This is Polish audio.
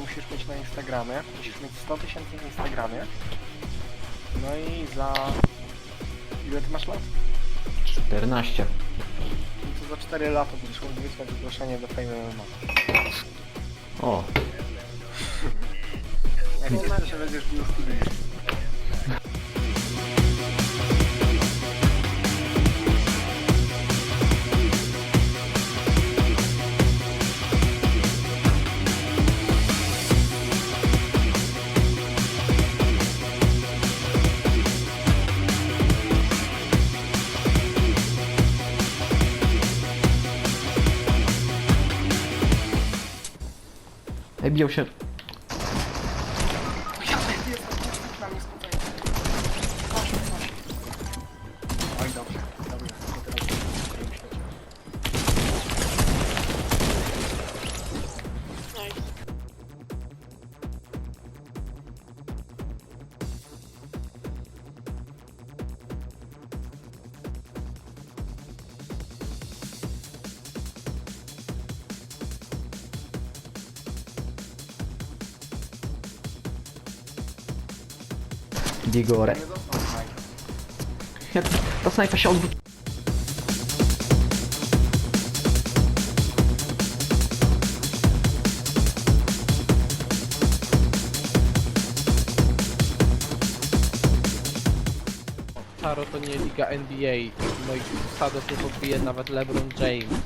musisz mieć na Instagramie. Musisz mieć 100 tysięcy na Instagramie. No i za... Ile ty masz lat? 14. No to za 4 lata będziesz mógł wysłać zgłoszenie do Fame MMA. O, Jak to się będziesz bił z Ej, biją się. Digore. Jak ta snajpa się odwróci. Taro to nie liga NBA. Moich zasadów nie podbije nawet LeBron James.